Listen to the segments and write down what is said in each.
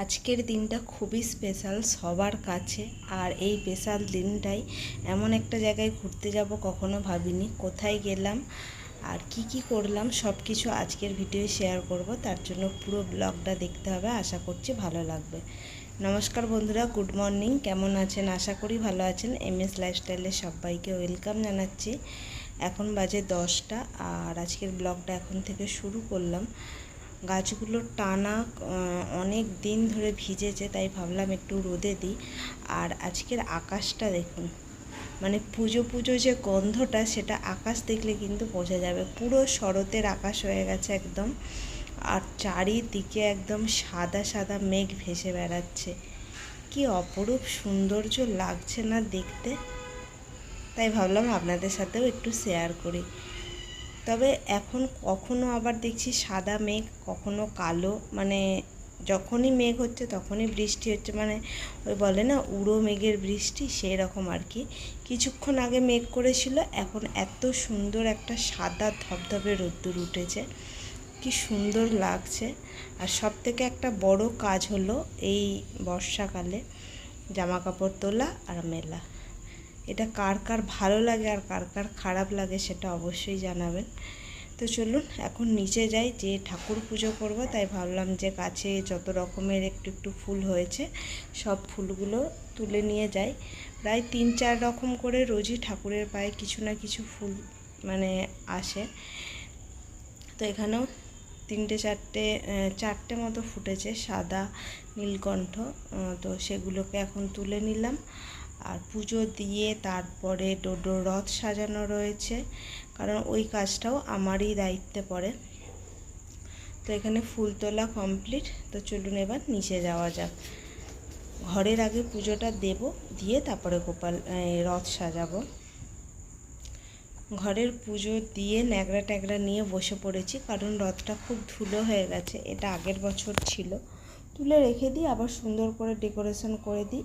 আজকের দিনটা খুবই স্পেশাল সবার কাছে। আর এই স্পেশাল দিনটাই এমন একটা জায়গায় ঘুরতে যাব কখনো ভাবিনি, কোথায় গেলাম, আর কি কি করলাম সব কিছু আজকের ভিডিও শেয়ার করব। তার জন্য পুরো ব্লগটা দেখতে হবে, আশা করছি ভালো লাগবে। নমস্কার বন্ধুরা গুড মর্নিং কেমন আছেন? আশা করি ভালো আছেন। এম এস লাইফস্টাইলে সবাইকে ওয়েলকাম জানাচ্ছি। এখন বাজে দশটা, আর আজকের ব্লগটা এখন থেকে শুরু করলাম। গাছগুলো টানা অনেক দিন ধরে ভিজেছে, তাই ভাবলাম একটু রোদে দিই। আর আজকের আকাশটা দেখুন মানে পুজো পুজো যে গন্ধটা, সেটা আকাশ দেখলে কিন্তু বোঝা যাবে। পুরো শরতের আকাশ হয়ে গেছে একদম, আর চারিদিকে একদম সাদা সাদা মেঘ ভেসে বেড়াচ্ছে। কি অপরূপ সৌন্দর্য লাগছে না দেখতে। তাই ভাবলাম আপনাদের সাথেও একটু শেয়ার করি। তবে এখন কখনো আবার দেখছি সাদা মেঘ, কখনো কালো মানে যখনই মেঘ হচ্ছে তখনই বৃষ্টি হচ্ছে মানে ওই বলে না, উড়ো মেঘের বৃষ্টি সেই রকম আর কি। কিছুক্ষণ আগে মেঘ করেছিল, এখন এত সুন্দর একটা সাদা ধবধবে রোদ্দুর উঠেছে, কি সুন্দর লাগছে। আর সব থেকে একটা বড় কাজ হলো এই বর্ষাকালে জামা কাপড় তোলা আর মেলা। এটা কার কার ভালো লাগে আর কার কার খারাপ লাগে সেটা অবশ্যই জানাবেন। তো চলুন, এখন নিচে যাই, যে ঠাকুর পুজো করব, তাই ভাবলাম যে গাছে যত রকমের একটু একটু ফুল হয়েছে, সব ফুলগুলো তুলে নিয়ে যাই। প্রায় তিন চার রকম করে রোজই ঠাকুরের পায়ে কিছু না কিছু ফুল মানে আসে। তো এখানেও তিনটে চারটে চারটে মতো ফুটেছে, সাদা, নীলকণ্ঠ তো সেগুলোকে এখন তুলে নিলাম। আর পুজো দিয়ে তারপরে ডোডো রথ সাজানো রয়েছে। কারণ ওই কাজটাও আমারই দায়িত্বে পড়ে। তো এখানে ফুল তোলা কমপ্লিট তো চলুন এবার নিচে যাওয়া যাক। ঘরের আগে পুজোটা দেব, দিয়ে তারপরে গোপাল রথ সাজাবো। ঘরের পুজো দিয়ে ন্যাকড়া ট্যাকড়া নিয়ে বসে পড়েছি, কারণ রথটা খুব ধুলো হয়ে গেছে। এটা আগের বছর ছিল। তুলে রেখে দিই, আবার সুন্দর করে ডেকোরেশন করে দিই।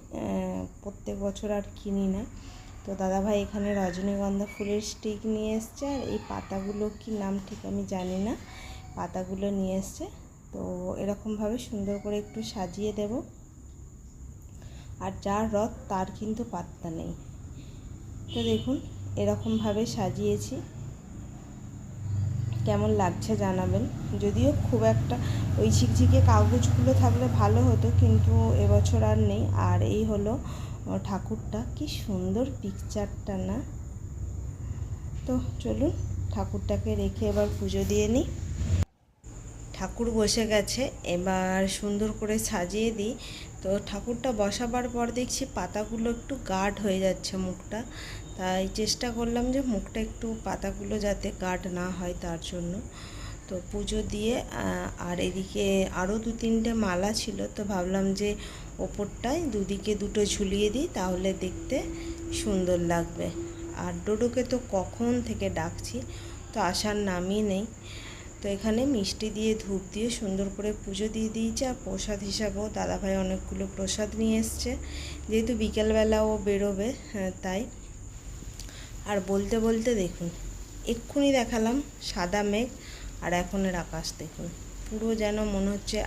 প্রত্যেক বছর আর কিনি না। তো দাদাভাই এখানে রজনীগন্ধা ফুলের স্টিক নিয়ে এসছে, আর এই পাতাগুলো কি নাম ঠিক আমি জানি না। পাতাগুলো নিয়ে এসছে। তো এরকমভাবে সুন্দর করে একটু সাজিয়ে দেব। আর যার রথ তার কিন্তু পাত্তা নেই। তো দেখুন, এরকমভাবে সাজিয়েছি। কেমন লাগছে জানাবেন। যদিও খুব একটা ওই ঝিকঝিকে কাগজগুলো থাকলে ভালো হতো, কিন্তু এবছর আর নেই। আর এই হলো ঠাকুরটা, কি সুন্দর পিকচারটা না। তো চলুন, ঠাকুরটাকে রেখে এবার পুজো দিয়ে নিই। ঠাকুর বসে গেছে, এবার সুন্দর করে সাজিয়ে দিই। তো ঠাকুরটা বসাবার পর দেখছি পাতাগুলো একটু গাঢ় হয়ে যাচ্ছে মুখটা। তাই চেষ্টা করলাম যে মুখটা একটু পাতাগুলো যাতে গাঢ় না হয় তার জন্য। তো পুজো দিয়ে আর এদিকে আরও দু তিনটে মালা ছিল তো ভাবলাম যে ওপরটায় দুদিকে দুটো ঝুলিয়ে দিই তাহলে দেখতে সুন্দর লাগবে। আর ডোডোকে তো কখন থেকে ডাকছি তো আসার নামই নেই। তো এখানে মিষ্টি দিয়ে ধূপ দিয়ে সুন্দর করে পুজো দিয়ে দিয়েছে আর প্রসাদ হিসাবেও দাদাভাই অনেকগুলো প্রসাদ নিয়ে এসছে। যেহেতু বিকেলবেলা ও বেরোবে হ্যাঁ, তাই আর বলতে বলতে দেখুন, এক্ষুনি দেখালাম সাদা মেঘ আর এখনের আকাশ দেখুন। পুরো যেন মনে হচ্ছে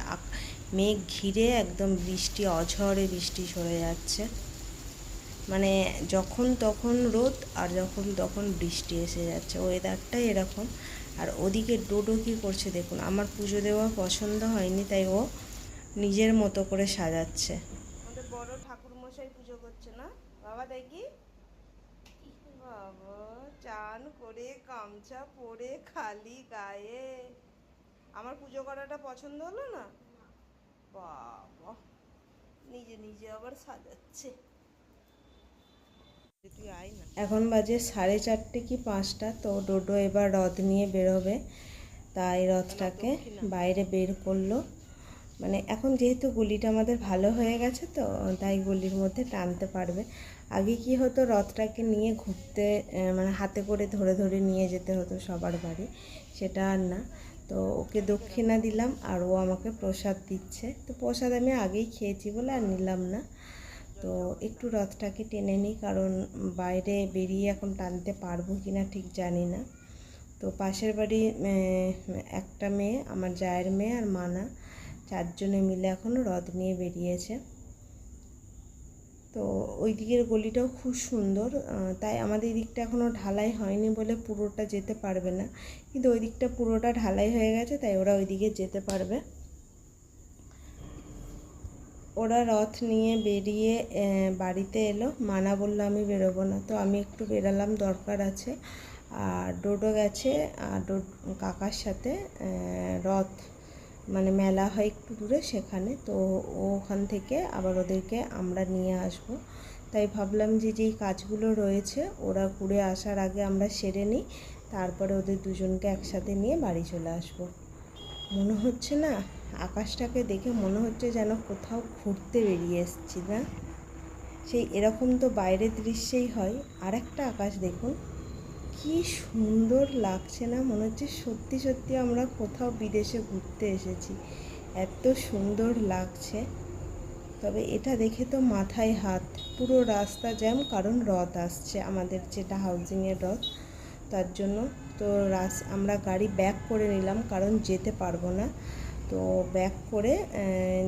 মেঘ ঘিরে একদম বৃষ্টি, অঝরে বৃষ্টি সরে যাচ্ছে। মানে যখন তখন রোদ আর যখন তখন বৃষ্টি এসে যাচ্ছে। ওয়েদারটাই এরকম। আর ওদিকে ডোডো কী করছে দেখুন, আমার পুজো দেওয়া পছন্দ হয়নি, তাই ও নিজের মতো করে সাজাচ্ছে। আমাদের বড় ঠাকুর মশাই পুজো করছে না? বাবা দেখি। চান করে গামছা পরে খালি গায়ে। আমার পুজো করাটা পছন্দ হলো না? বাবা নিজে নিজে আবার সাজাচ্ছে। এখন বাজে সাড়ে চারটে কি পাঁচটা? তো ডোডো এবার রথ নিয়ে বেরোবে। তাই রথটাকে বাইরে বের করল। মানে এখন যেহেতু গুলিটা আমাদের ভালো হয়ে গেছে তো, তাই গুলির মধ্যে টানতে পারবে। আগে কি হতো, রথটাকে নিয়ে ঘুরতে মানে হাতে করে ধরে ধরে নিয়ে যেতে হতো সবার বাড়ি, সেটা আর না। তো ওকে দক্ষিণা দিলাম আর ও আমাকে প্রসাদ দিচ্ছে। তো প্রসাদ আমি আগেই খেয়েছি বলে আর নিলাম না। তো একটু রথটাকে টেনে নিই, কারণ বাইরে বেরিয়ে এখন টানতে পারব কি না ঠিক জানি না। তো পাশের বাড়ি একটা মেয়ে, আমার জায়ের মেয়ে আর মানা। চারজনে মিলে এখন রথ নিয়ে বেরিয়েছে। তো ওই দিকের গলিটাও খুব সুন্দর তাই আমাদের এই দিকটা এখনও ঢালাই হয়নি বলে পুরোটা যেতে পারবে না। কিন্তু ওই দিকটা পুরোটা ঢালাই হয়ে গেছে, তাই ওরা ওই দিকে যেতে পারবে। ওরা রথ নিয়ে বেরিয়ে বাড়িতে এলো। মানা বলল, আমি বেরোবো না। তো আমি একটু বেরালাম, দরকার আছে। আর ডোডো গেছে, আর ডো কাকার সাথে রথ মানে মেলা হয় একটু দূরে সেখানে, তো ওখান থেকে আবার ওদেরকে আমরা নিয়ে আসব। তাই ভাবলাম যে যেই কাজগুলো রয়েছে, ওরা ঘুরে আসার আগে আমরা সেরে নিই, তারপরে ওদের দুজনকে একসাথে নিয়ে বাড়ি চলে আসব। মনে হচ্ছে না, আকাশটাকে দেখে মনে হচ্ছে যেন কোথাও ঘুরতে বেরিয়ে এসেছি, না? সেই এরকম তো বাইরের দৃশ্যেই হয়। আর একটা আকাশ দেখুন। কি সুন্দর লাগছে না? মনে হচ্ছে সত্যি সত্যি আমরা কোথাও বিদেশে ঘুরতে এসেছি। এত সুন্দর লাগছে। তবে এটা দেখে তো মাথায় হাত। পুরো রাস্তা জ্যাম, কারণ রথ আসছে আমাদের যেটা হাউজিংয়ের রথ। তার জন্য তো রাস, আমরা গাড়ি ব্যাক করে নিলাম, কারণ যেতে পারব না। তো ব্যাক করে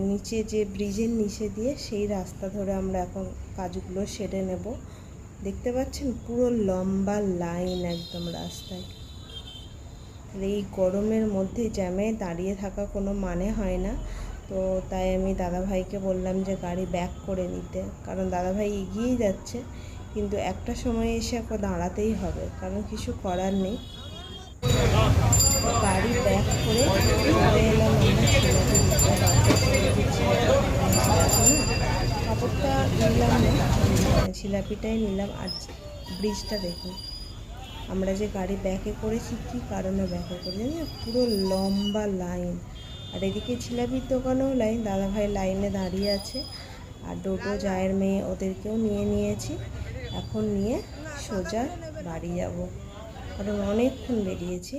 নিচে যে ব্রিজের নিচে দিয়ে সেই রাস্তা ধরে আমরা এখন কাজগুলো সেরে নেব। দেখতে পাচ্ছেন? পুরো লম্বা লাইন একদম রাস্তায়। তাহলে এই গরমের মধ্যে জ্যামে দাঁড়িয়ে থাকা কোনো মানে হয় না। তো তাই আমি দাদাভাইকে বললাম যে, গাড়ি ব্যাক করে নিতে। কারণ দাদাভাই এগিয়েই যাচ্ছে, কিন্তু একটা সময় এসে এখন দাঁড়াতেই হবে, কারণ কিছু করার নেই। গাড়ি ব্যাক করে এলাম আমরা। কাপড়টা নিলাম না জিলাপিটাই নিলাম। আর ব্রিজটা দেখুন, আমরা যে গাড়ি ব্যাকে করেছি, কী কারণে ব্যাকে করেছি জানি? পুরো লম্বা লাইন। আর এদিকে জিলাপির দোকানেও লাইন, দাদাভাই লাইনে দাঁড়িয়ে আছে। আর ডোটো জায়ের মেয়ে ওদেরকেও নিয়ে নিয়েছি। এখন নিয়ে সোজা বাড়ি যাব। কারণ অনেকক্ষণ বেরিয়েছি।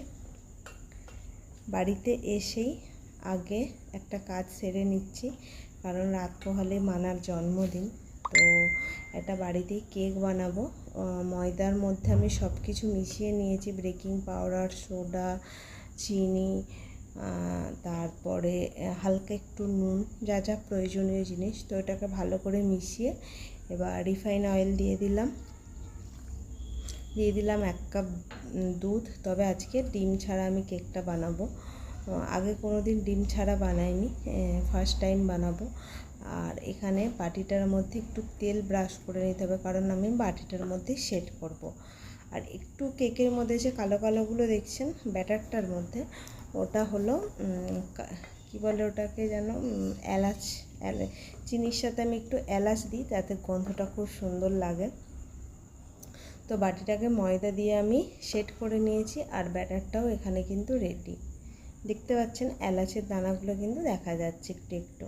বাড়িতে এসেই আগে একটা কাজ সেরে নিচ্ছি। কারণ রাত পোহালে মানার জন্মদিন। তো একটা বাড়িতেই কেক বানাবো। ময়দার মধ্যে আমি সব কিছু মিশিয়ে নিয়েছি। বেকিং পাউডার, সোডা, চিনি তারপরে হালকা একটু নুন, যা যা প্রয়োজনীয় জিনিস। তো এটাকে ভালো করে মিশিয়ে এবার রিফাইন অয়েল দিয়ে দিলাম। দিয়ে দিলাম এক কাপ দুধ। তবে আজকে ডিম ছাড়া আমি কেকটা বানাবো। আগে কোনো দিন ডিম ছাড়া বানাইনি ফার্স্ট টাইম বানাবো। আর এখানে বাটিটার মধ্যে একটু তেল ব্রাশ করে নিতে হবে, কারণ আমি বাটিটার মধ্যে সেট করব। আর একটু কেকের মধ্যে যে কালো কালোগুলো দেখছেন, ব্যাটারটার মধ্যে, ওটা হলো কা- বলে ওটাকে যেন এলাচ, এলা, চিনির সাথে আমি একটু এলাচ দিই তাতে গন্ধটা খুব সুন্দর লাগে। তো বাটিটাকে ময়দা দিয়ে আমি সেট করে নিয়েছি, আর ব্যাটারটাও এখানে কিন্তু রেডি দেখতে পাচ্ছেন এলাচের দানাগুলো কিন্তু দেখা যাচ্ছে একটু একটু।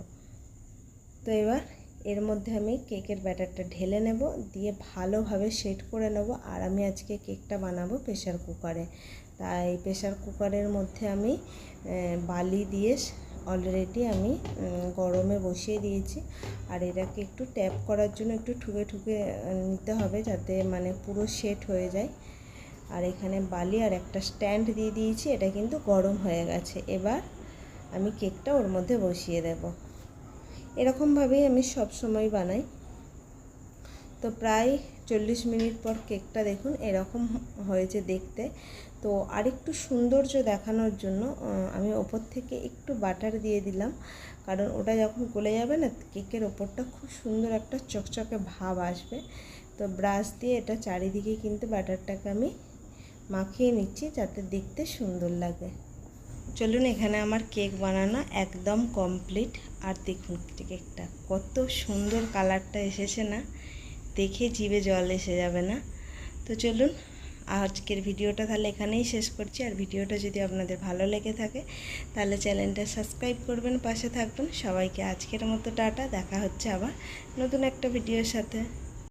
তো এবার এর মধ্যে আমি কেকের ব্যাটারটা ঢেলে নেব, দিয়ে ভালোভাবে সেট করে নেব। আর আমি আজকে কেকটা বানাবো প্রেশার কুকারে। তাই প্রেশার কুকারের মধ্যে আমি বালি দিয়ে অলরেডি আমি গরমে বসিয়ে দিয়েছি। আর এটাকে একটু ট্যাপ করার জন্য একটু ঠুকে ঠুকে নিতে হবে যাতে মানে পুরো সেট হয়ে যায়। আর এখানে বালি আর একটা স্ট্যান্ড দিয়ে দিয়েছি, এটা কিন্তু গরম হয়ে গেছে। এবার আমি কেকটা ওর মধ্যে বসিয়ে দেব। এরকমভাবেই আমি সব সময় বানাই। তো প্রায় চল্লিশ মিনিট পর কেকটা দেখুন, এরকম হয়েছে দেখতে। তো আরেকটু সৌন্দর্য দেখানোর জন্য আমি ওপর থেকে একটু বাটার দিয়ে দিলাম। কারণ ওটা যখন গলে যাবে না, কেকের ওপরটা খুব সুন্দর একটা চকচকে ভাব আসবে। তো ব্রাশ দিয়ে এটা চারিদিকে কিন্তু বাটারটাকে আমি মাখিয়ে নিচ্ছি যাতে দেখতে সুন্দর লাগে। চলুন এখানে আমার কেক বানানো একদম কমপ্লিট। আর দেখুন কেকটা, কত সুন্দর কালারটা এসেছে না? দেখে জিভে জল এসে যাবে না? তো চলুন, আজকের ভিডিওটা তাহলে এখানেই শেষ করছি। আর ভিডিওটা যদি আপনাদের ভালো লেগে থাকে, তাহলে চ্যানেলটা সাবস্ক্রাইব করবেন, পাশে থাকবেন। সবাইকে আজকের মতো টাটা, দেখা হচ্ছে আবার নতুন একটা ভিডিওর সাথে।